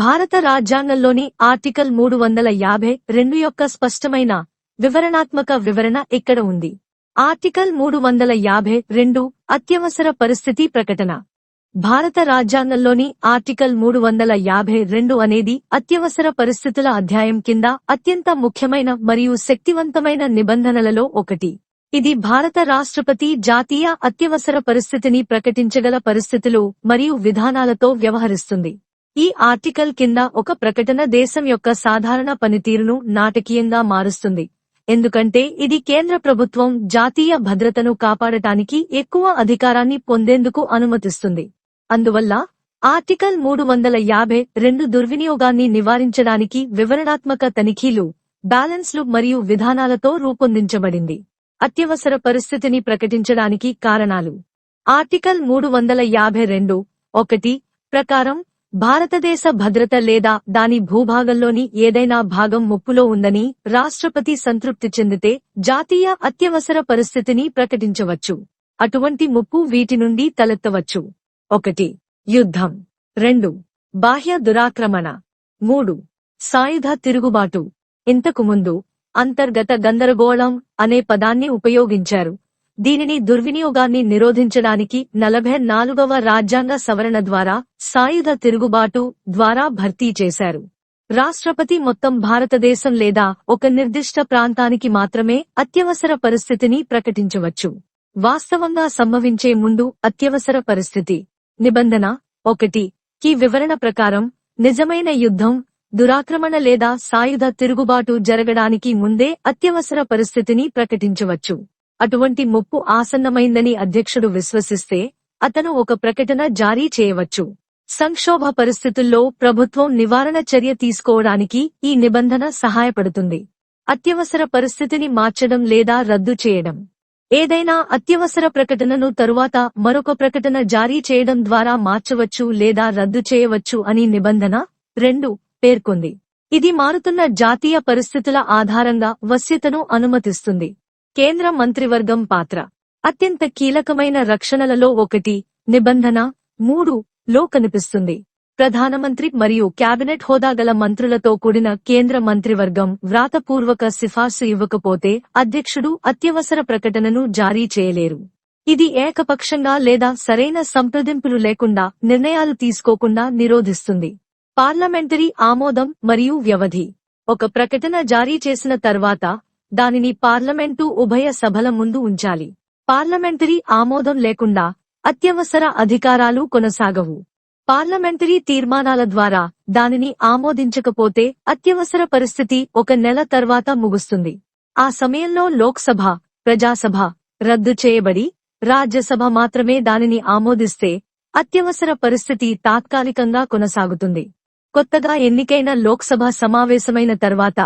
భారత రాజ్యాంగంలోని ఆర్టికల్ మూడు వందల యాభై రెండు యొక్క స్పష్టమైన వివరణాత్మక వివరణ ఇక్కడ ఉంది? ఆర్టికల్ మూడు వందల యాభై రెండు అత్యవసర పరిస్థితి ప్రకటన. భారత రాజ్యాంగంలోని ఆర్టికల్ మూడు వందల యాభై రెండు అనేది అత్యవసర పరిస్థితుల అధ్యాయం కింద అత్యంత ముఖ్యమైన మరియు శక్తివంతమైన నిబంధనలలో ఒకటి. ఇది భారత రాష్ట్రపతి జాతీయ అత్యవసర పరిస్థితిని ప్రకటించగల పరిస్థితులు మరియు విధానాలతో వ్యవహరిస్తుంది. ఈ ఆర్టికల్ కింద ఒక ప్రకటన దేశం యొక్క సాధారణ పనితీరును నాటకీయంగా మారుస్తుంది. ఎందుకంటే ఇది కేంద్ర ప్రభుత్వం జాతీయ భద్రతను కాపాడటానికి ఎక్కువ అధికారాన్ని పొందేందుకు అనుమతిస్తుంది. అందువల్ల ఆర్టికల్ మూడు వందల యాభై రెండు దుర్వినియోగాన్ని నివారించడానికి వివరణాత్మక తనిఖీలు బ్యాలెన్స్లు మరియు విధానాలతో రూపొందించబడింది. అత్యవసర పరిస్థితిని ప్రకటించడానికి కారణాలు. ఆర్టికల్ మూడు వందల యాభై రెండు ఒకటి ప్రకారం భారతదేశ భద్రత లేదా దాని భూభాగంలోని ఏదైనా భాగం ముప్పులో ఉందని రాష్ట్రపతి సంతృప్తి చెందితే జాతీయ అత్యవసర పరిస్థితిని ప్రకటించవచ్చు. అటువంటి ముప్పు వీటి నుండి తలెత్తవచ్చు. ఒకటి యుద్ధం. రెండు బాహ్య దురాక్రమణ. మూడు సాయుధ తిరుగుబాటు. ఇంతకుముందు అంతర్గత గందరగోళం అనే పదాన్ని ఉపయోగించారు. దీనిని దుర్వినియోగాన్ని నిరోధించడానికి నలభై నాలుగవ రాజ్యాంగ సవరణ ద్వారా సాయుధ తిరుగుబాటు ద్వారా భర్తీ చేశారు. రాష్ట్రపతి మొత్తం భారతదేశం లేదా ఒక నిర్దిష్ట ప్రాంతానికి మాత్రమే అత్యవసర పరిస్థితిని ప్రకటించవచ్చు. వాస్తవంగా సంభవించే ముందు అత్యవసర పరిస్థితి. నిబంధన ఒకటి. కి వివరణ ప్రకారం నిజమైన యుద్ధం దురాక్రమణ లేదా సాయుధ తిరుగుబాటు జరగడానికి ముందే అత్యవసర పరిస్థితిని ప్రకటించవచ్చు. అటువంటి ముప్పు ఆసన్నమైందని అధ్యక్షుడు విశ్వసిస్తే అతను ఒక ప్రకటన జారీ చేయవచ్చు. సంక్షోభ పరిస్థితుల్లో ప్రభుత్వం నివారణ చర్య తీసుకోవడానికి ఈ నిబంధన సహాయపడుతుంది. అత్యవసర పరిస్థితిని మార్చడం లేదా రద్దు చేయడం. ఏదైనా అత్యవసర ప్రకటనను తరువాత మరొక ప్రకటన జారీ చేయడం ద్వారా మార్చవచ్చు లేదా రద్దు చేయవచ్చు అని నిబంధన రెండు పేర్కొంది. ఇది మారుతున్న జాతీయ పరిస్థితుల ఆధారంగా వశ్యతను అనుమతిస్తుంది. కేంద్ర మంత్రివర్గం పాత్ర. అత్యంత కీలకమైన రక్షణలలో ఒకటి నిబంధన మూడు లో కనిపిస్తుంది. ప్రధానమంత్రి మరియు కేబినెట్ హోదా గల మంత్రులతో కూడిన కేంద్ర మంత్రివర్గం వ్రాతపూర్వక సిఫార్సు ఇవ్వకపోతే అధ్యక్షుడు అత్యవసర ప్రకటనను జారీ చేయలేరు. ఇది ఏకపక్షంగా లేదా సరైన సంప్రదింపులు లేకుండా నిర్ణయాలు తీసుకోకుండా నిరోధిస్తుంది. పార్లమెంటరీ ఆమోదం మరియు వ్యవధి. ఒక ప్రకటన జారీ చేసిన తర్వాత దానిని పార్లమెంటు ఉభయ సభల ముందు ఉంచాలి. పార్లమెంటరీ ఆమోదం లేకుండా అత్యవసర అధికారాలు కొనసాగవు. పార్లమెంటరీ తీర్మానాల ద్వారా దానిని ఆమోదించకపోతే అత్యవసర పరిస్థితి ఒక నెల తర్వాత ముగుస్తుంది. ఆ సమయంలో లోక్సభ ప్రజాసభ రద్దు చేయబడి రాజ్యసభ మాత్రమే దానిని ఆమోదిస్తే అత్యవసర పరిస్థితి తాత్కాలికంగా కొనసాగుతుంది. కొత్తగా ఎన్నికైన లోక్సభ సమావేశమైన తర్వాత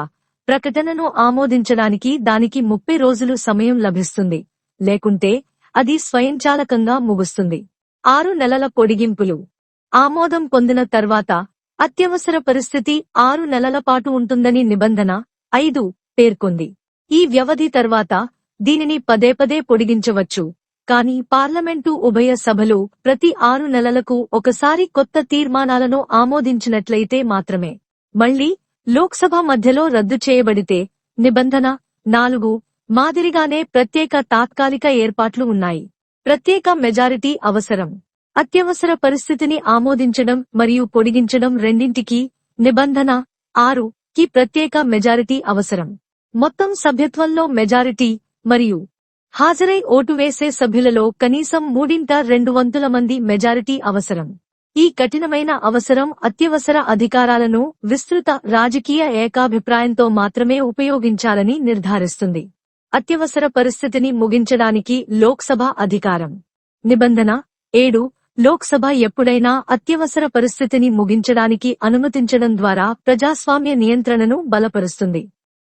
ప్రకటనను ఆమోదించడానికి దానికి ముప్పై రోజులు సమయం లభిస్తుంది. లేకుంటే అది స్వయంచాలకంగా ముగుస్తుంది. ఆరు నెలల పొడిగింపులు. ఆమోదం పొందిన తర్వాత అత్యవసర పరిస్థితి ఆరు నెలల పాటు ఉంటుందని నిబంధన ఐదు పేర్కొంది. ఈ వ్యవధి తర్వాత దీనిని పదే పదే పొడిగించవచ్చు. కానీ పార్లమెంటు ఉభయ సభలు ప్రతి ఆరు నెలలకు ఒకసారి కొత్త తీర్మానాలను ఆమోదించినట్లయితే మాత్రమే. మళ్ళీ లోక్సభ మధ్యలో రద్దు చేయబడితే నిబంధన నాలుగు మాదిరిగానే ప్రత్యేక తాత్కాలిక ఏర్పాట్లు ఉన్నాయి. ప్రత్యేక మెజారిటీ అవసరం. అత్యవసర పరిస్థితిని ఆమోదించడం మరియు పొడిగించడం రెండింటికి నిబంధన ఆరు కి ప్రత్యేక మెజారిటీ అవసరం. మొత్తం సభ్యత్వంలో మెజారిటీ మరియు హాజరై ఓటు వేసే సభ్యులలో కనీసం మూడింట రెండు వంతుల మంది మెజారిటీ అవసరం. ఈ కఠినమైన అవసరం అత్యవసర అధికారాలను విస్తృత రాజకీయ ఏకాభిప్రాయంతో మాత్రమే ఉపయోగించాలని నిర్ధారిస్తుంది. అత్యవసర పరిస్థితిని ముగించడానికి లోక్సభ అధికారం. నిబంధన ఏడు లోక్సభ ఎప్పుడైనా అత్యవసర పరిస్థితిని ముగించడానికి అనుమతించడం ద్వారా ప్రజాస్వామ్య నియంత్రణను బలపరుస్తుంది.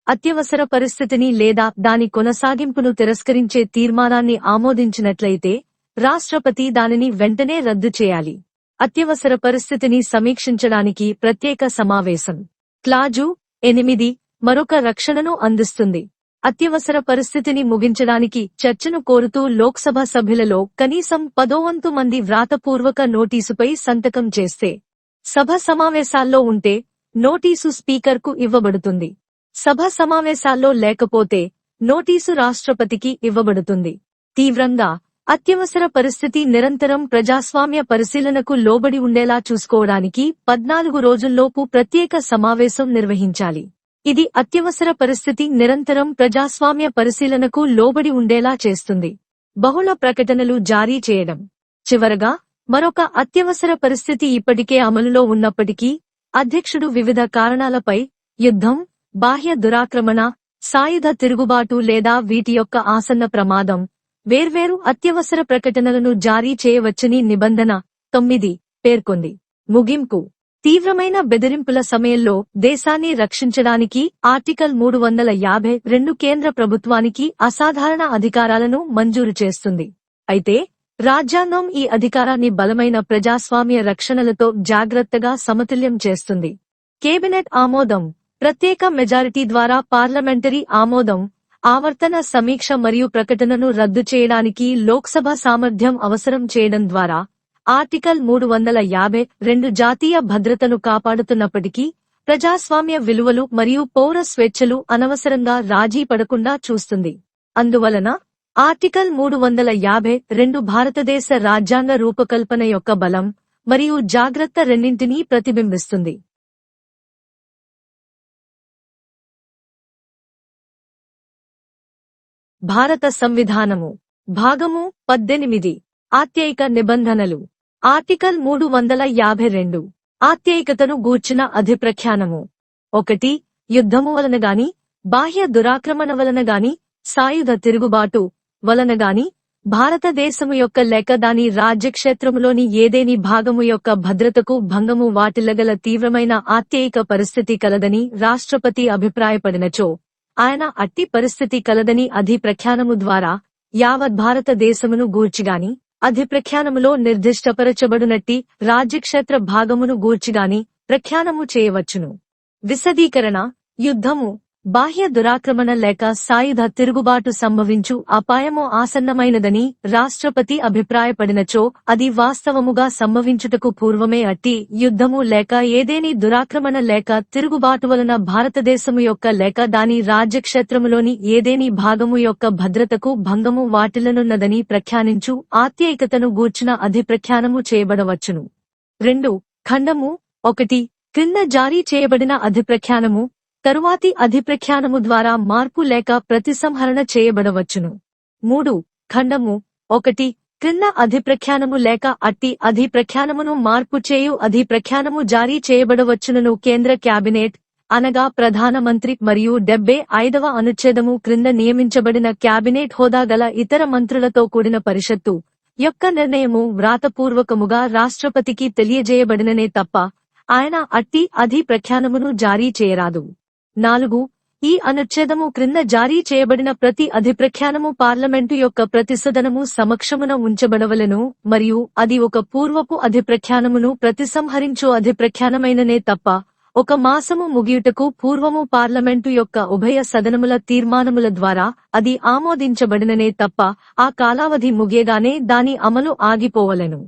అత్యవసర పరిస్థితిని లేదా దాని కొనసాగింపును తిరస్కరించే తీర్మానాన్ని ఆమోదించినట్లయితే రాష్ట్రపతి దానిని వెంటనే రద్దు చేయాలి. అత్యవసర పరిస్థితిని సమీక్షించడానికి ప్రత్యేక సమావేశం. క్లాజు ఎనిమిది మరొక రక్షణను అందిస్తుంది. అత్యవసర పరిస్థితిని ముగించడానికి చర్చను కోరుతూ లోక్సభ సభ్యులలో కనీసం పదోవంతు మంది వ్రాతపూర్వక నోటీసుపై సంతకం చేస్తే సభ సమావేశాల్లో ఉంటే నోటీసు స్పీకర్కు ఇవ్వబడుతుంది. సభ సమావేశాల్లో లేకపోతే నోటీసు రాష్ట్రపతికి ఇవ్వబడుతుంది. తీవ్రంగా అత్యవసర పరిస్థితి నిరంతరం ప్రజాస్వామ్య పరిశీలనకు లోబడి ఉండేలా చూసుకోవడానికి పద్నాలుగు రోజుల్లోపు ప్రత్యేక సమావేశం నిర్వహించాలి. ఇది అత్యవసర పరిస్థితి నిరంతరం ప్రజాస్వామ్య పరిశీలనకు లోబడి ఉండేలా చేస్తుంది. బహుళ ప్రకటనలు జారీ చేయడం. చివరగా మరొక అత్యవసర పరిస్థితి ఇప్పటికే అమలులో ఉన్నప్పటికీ అధ్యక్షుడు వివిధ కారణాలపై యుద్ధం బాహ్య దురాక్రమణ సాయుధ తిరుగుబాటు లేదా వీటి యొక్క ఆసన్న ప్రమాదం వేర్వేరు అత్యవసర ప్రకటనలను జారీ చేయవచ్చని నిబంధన తొమ్మిది పేర్కొంది. ముగింపు. తీవ్రమైన బెదిరింపుల సమయంలో దేశాన్ని రక్షించడానికి ఆర్టికల్ మూడు వందల యాభై రెండు కేంద్ర ప్రభుత్వానికి అసాధారణ అధికారాలను మంజూరు చేస్తుంది. అయితే రాజ్యాంగం ఈ అధికారాన్ని బలమైన ప్రజాస్వామ్య రక్షణలతో జాగ్రత్తగా సమతుల్యం చేస్తుంది. కేబినెట్ ఆమోదం. ప్రత్యేక మెజారిటీ ద్వారా పార్లమెంటరీ ఆమోదం. ఆవర్తన సమీక్ష మరియు ప్రకటనను రద్దు చేయడానికి లోక్సభ సామర్థ్యం అవసరం చేయడం ద్వారా ఆర్టికల్ మూడు వందల యాభై రెండు జాతీయ భద్రతను కాపాడుతున్నప్పటికీ ప్రజాస్వామ్య విలువలు మరియు పౌర స్వేచ్ఛలు అనవసరంగా రాజీ పడకుండా చూస్తుంది. అందువలన ఆర్టికల్ మూడు వందల యాభై రెండు భారతదేశ రాజ్యాంగ రూపకల్పన యొక్క బలం మరియు జాగ్రత్త రెండింటినీ ప్రతిబింబిస్తుంది. భారత సంవిధానము. భాగము పద్దెనిమిది. ఆత్యయిక నిబంధనలు. ఆర్టికల్ మూడు వందల యాభై రెండు. ఆత్యయికతను గూర్చిన అధిప్రఖ్యానము. ఒకటి యుద్ధము వలన గాని బాహ్య దురాక్రమణ వలన గాని సాయుధ తిరుగుబాటు వలన గాని భారతదేశము యొక్క లెక్క దాని రాజ్యక్షేత్రములోని ఏదేని భాగము యొక్క భద్రతకు భంగము వాటిల్లగల తీవ్రమైన ఆత్యయిక పరిస్థితి కలదని రాష్ట్రపతి అభిప్రాయపడినచో ఆయన అట్టి పరిస్థితి కలదని అధిప్రఖ్యానము ద్వారా యావత్ భారతదేశమును గూర్చిగాని అధిప్రఖ్యానములో నిర్దిష్టపరచబడునట్టి రాజ్యక్షేత్ర భాగమును గూర్చిగాని ప్రఖ్యానము చేయవచ్చును. విశదీకరణ యుద్ధము బాహ్య దురాక్రమణ లేక సాయుధ తిరుగుబాటు సంభవించు అపాయము ఆసన్నమైనదని రాష్ట్రపతి అభిప్రాయపడినచో అది వాస్తవముగా సంభవించుటకు పూర్వమే అట్టి యుద్ధము లేక ఏదేని దురాక్రమణ లేక తిరుగుబాటు వలన భారతదేశము యొక్క లేక దాని రాజ్యక్షేత్రములోని ఏదేని భాగము యొక్క భద్రతకు భంగము వాటిల్లనున్నదని ప్రఖ్యానించు ఆత్యైకతను గూర్చిన అధిప్రఖ్యానము చేయబడవచ్చును. రెండు ఖండము ఒకటి క్రింద జారీ చేయబడిన అధిప్రఖ్యానము తరువాతి అధిప్రఖ్యానము ద్వారా మార్పు లేక ప్రతిసంహరణ చేయబడవచ్చును. మూడు ఖండము. ఒకటి క్రింద అధిప్రఖ్యానము లేక అట్టి అధిప్రఖ్యానమును మార్పు చేయు అధిప్రఖ్యానము జారీ చేయబడవచ్చునను కేంద్ర క్యాబినెట్ అనగా ప్రధానమంత్రి మరియు డెబ్బై ఐదవ అనుచ్ఛేదము క్రింద నియమించబడిన క్యాబినెట్ హోదా గల ఇతర మంత్రులతో కూడిన పరిషత్తు యొక్క నిర్ణయము వ్రాతపూర్వకముగా రాష్ట్రపతికి తెలియజేయబడిననే తప్ప ఆయన అట్టి అధిప్రఖ్యానమును జారీ చేయరాదు. నాలుగు ఈ అనుచ్ఛేదము క్రింద జారీ చేయబడిన ప్రతి అధిప్రఖ్యానము పార్లమెంటు యొక్క ప్రతిసదనము సమక్షమున ఉంచబడవలను మరియు అది ఒక పూర్వపు అధిప్రఖ్యానమును ప్రతిసంహరించు అధిప్రఖ్యానమైననే తప్ప ఒక మాసము ముగియుటకు పూర్వము పార్లమెంటు యొక్క ఉభయ సదనముల తీర్మానముల ద్వారా అది ఆమోదించబడిననే తప్ప ఆ కాలావధి ముగియగానే దాని అమలు ఆగిపోవలను.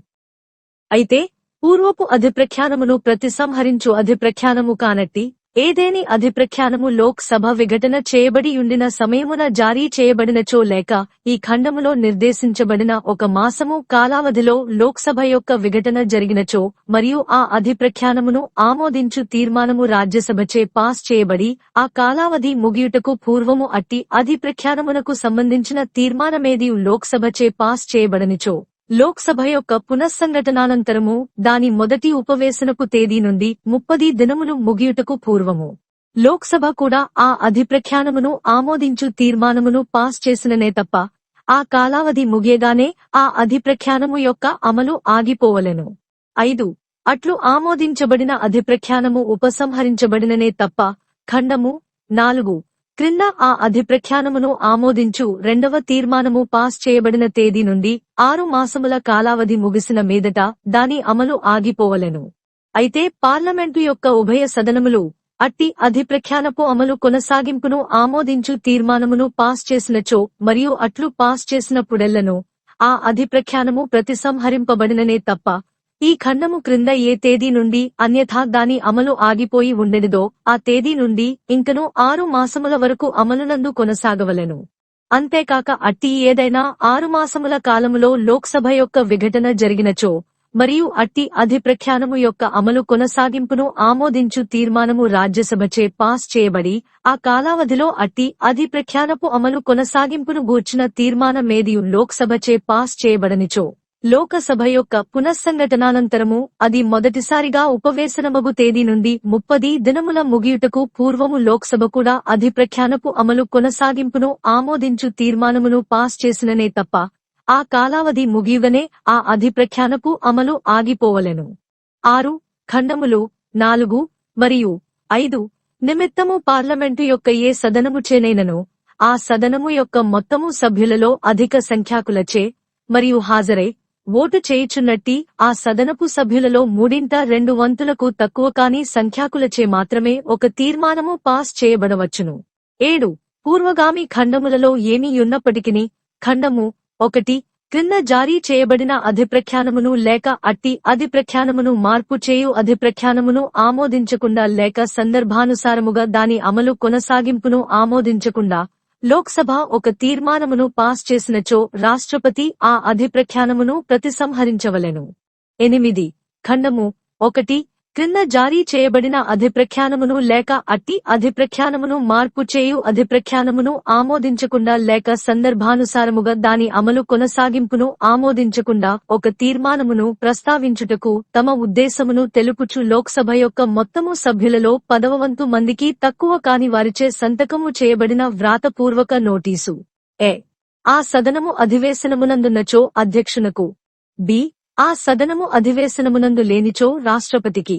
అయితే పూర్వపు అధిప్రఖ్యానమును ప్రతిసంహరించు అధిప్రఖ్యానము కానట్టి ఏదేని అధిప్రఖ్యానము లోక్ సభ విఘటన చేయబడి ఉండిన సమయమున జారీ చేయబడినచో లేక ఈ ఖండములో నిర్దేశించబడిన ఒక మాసము కాలావధిలో లోక్సభ యొక్క విఘటన జరిగినచో మరియు ఆ అధిప్రఖ్యానమును ఆమోదించు తీర్మానము రాజ్యసభచే పాస్ చేయబడి ఆ కాలావధి ముగియుటకు పూర్వము అట్టి అధిప్రఖ్యానమునకు సంబంధించిన తీర్మానమేది లోక్సభచే పాస్ చేయబడనిచో. లోక్సభ యొక్క పునఃసంఘటనానంతరము దాని మొదటి ఉపవేశనపు తేదీ నుండి ముప్పది దినములు ముగియుటకు పూర్వము. లోక్సభ కూడా ఆ అధిప్రఖ్యానమును ఆమోదించు తీర్మానమును పాస్ చేసిననే తప్ప ఆ కాలావధి ముగియగానే ఆ అధిప్రఖ్యానము యొక్క అమలు ఆగిపోవలెను. ఐదు అట్లు ఆమోదించబడిన అధిప్రఖ్యానము ఉపసంహరించబడిననే తప్ప ఖండము నాలుగు క్రింద ఆ అధిప్రఖ్యానమును ఆమోదించు. రెండవ తీర్మానము పాస్ చేయబడిన తేదీ నుండి ఆరు మాసముల కాలావధి ముగిసిన మీదట దాని అమలు ఆగిపోవలెను. అయితే పార్లమెంటు యొక్క ఉభయ సదనములు అట్టి అధిప్రఖ్యానపు అమలు కొనసాగింపును ఆమోదించు తీర్మానమును పాస్ చేసినచో మరియు అట్లు పాస్ చేసినప్పుడెల్లను ఆ అధిప్రఖ్యానము ప్రతిసంహరింపబడిననే తప్ప ఈ ఖండము క్రింద ఏ తేదీ నుండి అన్యథా దాని అమలు ఆగిపోయి ఉండెనిదో ఆ తేదీ నుండి ఇంకను ఆరు మాసముల వరకు అమలునందు కొనసాగవలెను. అంతేకాక అట్టి ఏదైనా ఆరు మాసముల కాలములో లోక్సభ యొక్క విఘటన జరిగినచో మరియు అట్టి అధిప్రఖ్యానము యొక్క అమలు కొనసాగింపును ఆమోదించు తీర్మానము రాజ్యసభచే పాస్ చేయబడి ఆ కాలావధిలో అట్టి అధిప్రఖ్యానపు అమలు కొనసాగింపును గూర్చిన తీర్మానమేదియు లోక్సభచే పాస్ చేయబడనిచో. లోకసభ యొక్క పునఃసంఘటనానంతరము అది మొదటిసారిగా ఉపవేశనమగు తేదీ నుండి ముప్పది దినముల ముగియుటకు పూర్వము లోక్సభ కూడా అధిప్రఖ్యానపు అమలు కొనసాగింపును ఆమోదించు తీర్మానమును పాస్ చేసిననే తప్ప ఆ కాలావధి ముగియుగనే ఆ అధిప్రఖ్యానపు అమలు ఆగిపోవలెను. ఆరు ఖండములు నాలుగు మరియు ఐదు నిమిత్తము పార్లమెంటు యొక్క ఏ సదనము చేనైనను ఆ సదనము యొక్క మొత్తము సభ్యులలో అధిక సంఖ్యాకులచే మరియు హాజరై ఓటు చేయుచున్నట్టి ఆ సదనపు సభ్యులలో మూడింట రెండు వంతులకు తక్కువ కాని సంఖ్యాకులచే మాత్రమే ఒక తీర్మానము పాస్ చేయబడవచ్చును. ఏడు. పూర్వగామి ఖండములలో ఏమీయున్నప్పటికిని ఖండము ఒకటి. క్రింద జారీ చేయబడిన అధిప్రఖ్యానమును లేక అట్టి అధిప్రఖ్యానమును మార్పు చేయు అధిప్రఖ్యానమును ఆమోదించకుండా లేక సందర్భానుసారముగా దాని అమలు కొనసాగింపును ఆమోదించకుండా లోక్సభ ఒక తీర్మానమును పాస్ చేసినచో రాష్ట్రపతి ఆ అధిప్రఖ్యానమును ప్రతిసంహరించవలెను. ఎనిమిది. ఖండము. ఒకటి. క్రింద జారీ చేయబడిన అధిప్రఖ్యానమును లేక అట్టి అధిప్రఖ్యానమును మార్పు చేయు అధిప్రఖ్యానమును ఆమోదించకుండా లేక సందర్భానుసారముగా దాని అమలు కొనసాగింపును ఆమోదించకుండా ఒక తీర్మానమును ప్రస్తావించుటకు తమ ఉద్దేశమును తెలుపుచు లోక్సభ యొక్క మొత్తము సభ్యులలో పదవవంతు మందికి తక్కువ కాని వారిచే సంతకము చేయబడిన వ్రాతపూర్వక నోటీసు. ఏ ఆ సదనము అధివేశనమునందున్నచో అధ్యక్షునకు. బి. ఆ సదనము అధివేశనమునందు లేనిచో రాష్ట్రపతికి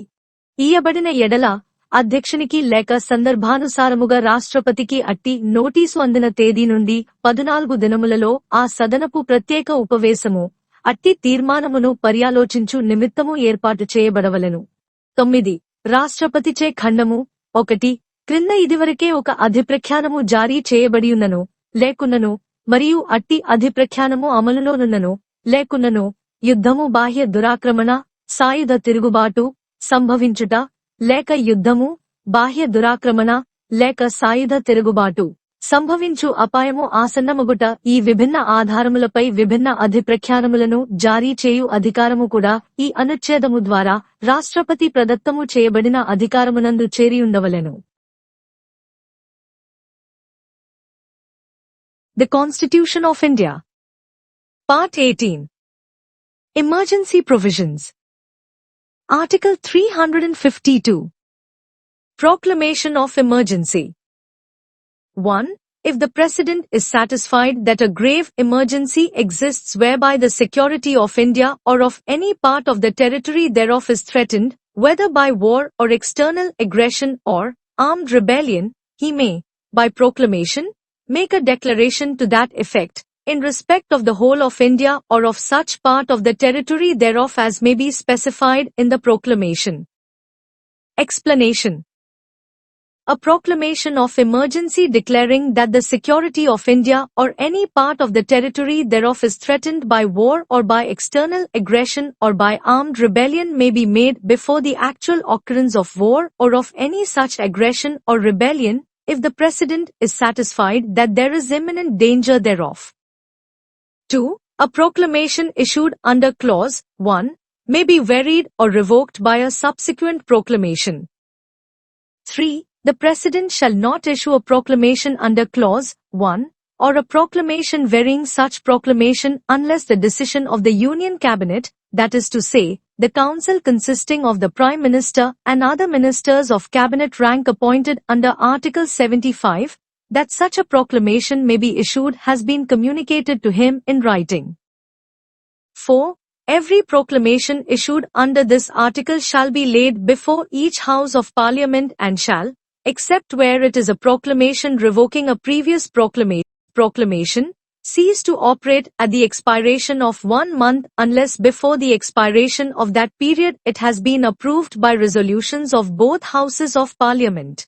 ఇయ్యబడిన ఎడల అధ్యక్షునికి లేక సందర్భానుసారముగా రాష్ట్రపతికి అట్టి నోటీసు అందిన తేదీ నుండి పదునాలుగు దినములలో ఆ సదనపు ప్రత్యేక ఉపవేశము అట్టి తీర్మానమును పర్యాలోచించు నిమిత్తము ఏర్పాటు చేయబడవలెను. తొమ్మిది. రాష్ట్రపతిచే ఖండము. ఒకటి. క్రింద ఇదివరకే ఒక అధిప్రఖ్యానము జారీ చేయబడియున్నను లేకున్నను మరియు అట్టి అధిప్రఖ్యానము అమలులోనున్నను లేకున్నను యుద్ధము బాహ్య దురాక్రమణ సాయుధ తిరుగుబాటు సంభవించుట లేక యుద్ధము బాహ్య దురాక్రమణ లేక సాయుధ తిరుగుబాటు సంభవించు అపాయము ఆసన్నమగుట ఈ విభిన్న ఆధారములపై విభిన్న అధిప్రఖ్యానములను జారీ చేయు అధికారము కూడా ఈ అనుచ్ఛేదము ద్వారా రాష్ట్రపతి ప్రదత్తము చేయబడిన అధికారమునందు చేరియుండవలెను. The constitution of India part eighteen Emergency Provisions. Article 352 Proclamation of Emergency. 1. If the President is satisfied that a grave emergency exists whereby the security of India or of any part of the territory thereof is threatened, whether by war or external aggression or armed rebellion, he may, by proclamation, make a declaration to that effect, in respect of the whole of India or of such part of the territory thereof as may be specified in the proclamation. Explanation A proclamation of emergency declaring that the security of India or any part of the territory thereof is threatened by war or by external aggression or by armed rebellion may be made before the actual occurrence of war or of any such aggression or rebellion if the President is satisfied that there is imminent danger thereof. 2. A proclamation issued under Clause 1 may be varied or revoked by a subsequent proclamation. 3. The President shall not issue a proclamation under Clause 1 or a proclamation varying such proclamation unless the decision of the Union Cabinet, that is to say, the Council consisting of the Prime Minister and other ministers of Cabinet rank appointed under Article 75, that such a proclamation may be issued has been communicated to him in writing. 4. Every proclamation issued under this article shall be laid before each House of Parliament and shall, except where it is a proclamation revoking a previous proclama- proclamation, cease to operate at the expiration of one month unless before the expiration of that period it has been approved by resolutions of both Houses of Parliament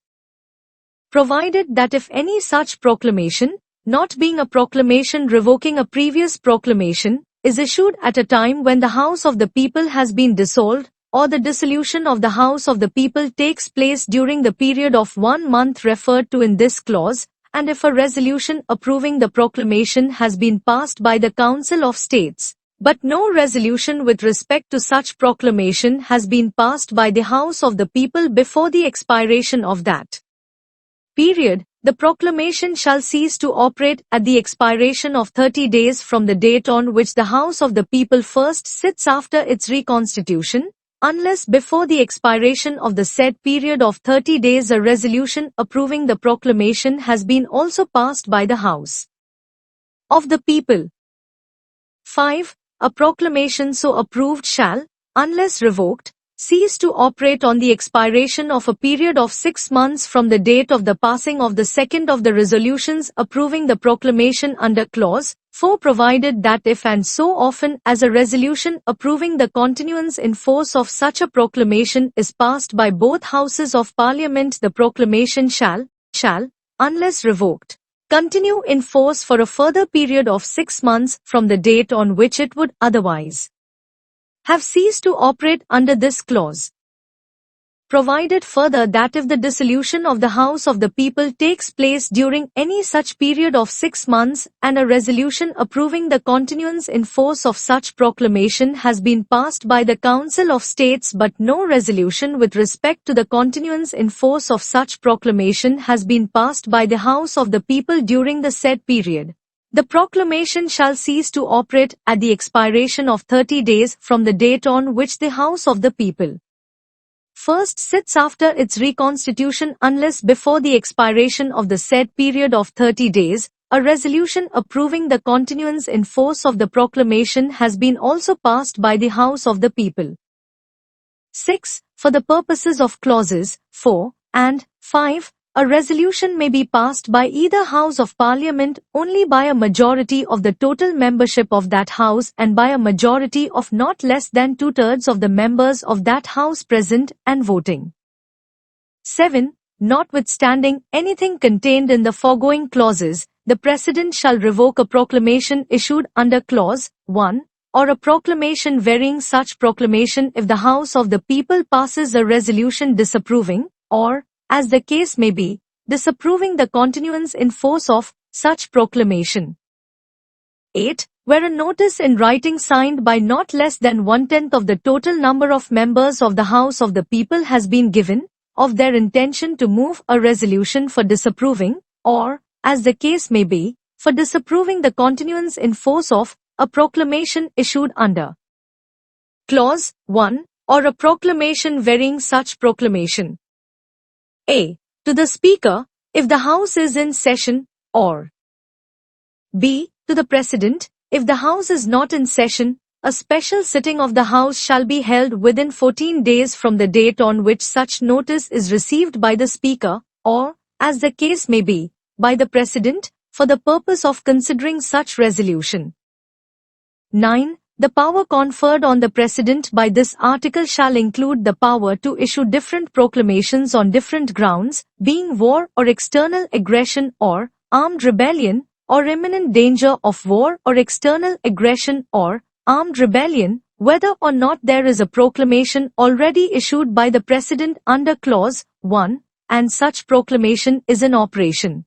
provided that if any such proclamation, not being a proclamation revoking a previous proclamation, is issued at a time when the House of the People has been dissolved, or the dissolution of the House of the People takes place during the period of one month referred to in this clause, and if a resolution approving the proclamation has been passed by the Council of States, but no resolution with respect to such proclamation has been passed by the House of the People before the expiration of that period, the proclamation shall cease to operate at the expiration of 30 days from the date on which the House of the People first sits after its reconstitution, unless before the expiration of the said period of 30 days a resolution approving the proclamation has been also passed by the House of the People. 5. A proclamation so approved shall, unless revoked, cease to operate on the expiration of a period of six months from the date of the passing of the second of the resolutions approving the proclamation under clause 4 provided that if and so often as a resolution approving the continuance in force of such a proclamation is passed by both houses of parliament the proclamation shall, shall, unless revoked, continue in force for a further period of six months from the date on which it would otherwise have ceased to operate under this clause. Provided further that if the dissolution of the House of the People takes place during any such period of six months and a resolution approving the continuance in force of such proclamation has been passed by the Council of States but no resolution with respect to the continuance in force of such proclamation has been passed by the House of the People during the said period, the proclamation shall cease to operate at the expiration of 30 days from the date on which the House of the People first sits after its reconstitution unless before the expiration of the said period of 30 days, a resolution approving the continuance in force of the proclamation has been also passed by the House of the People. 6. For the purposes of clauses 4 and 5, a resolution may be passed by either House of Parliament only by a majority of the total membership of that House and by a majority of not less than two-thirds of the members of that House present and voting. 7. Notwithstanding anything contained in the foregoing clauses, the President shall revoke a proclamation issued under Clause 1 or a proclamation varying such proclamation if the House of the People passes a resolution disapproving, or, as the case may be, disapproving the continuance in force of such proclamation. 8. Where a notice in writing signed by not less than one-tenth of the total number of members of the House of the People has been given, of their intention to move a resolution for disapproving, or, as the case may be, for disapproving the continuance in force of a proclamation issued under Clause 1, or a proclamation varying such proclamation. A. To the Speaker, if the House is in session, or B. To the President, if the House is not in session, a special sitting of the House shall be held within 14 days from the date on which such notice is received by the Speaker, or, as the case may be, by the President, for the purpose of considering such resolution. 9. The power conferred on the President by this article shall include the power to issue different proclamations on different grounds, being war or external aggression or armed rebellion, or imminent danger of war or external aggression or armed rebellion, whether or not there is a proclamation already issued by the President under Clause 1, and such proclamation is in operation.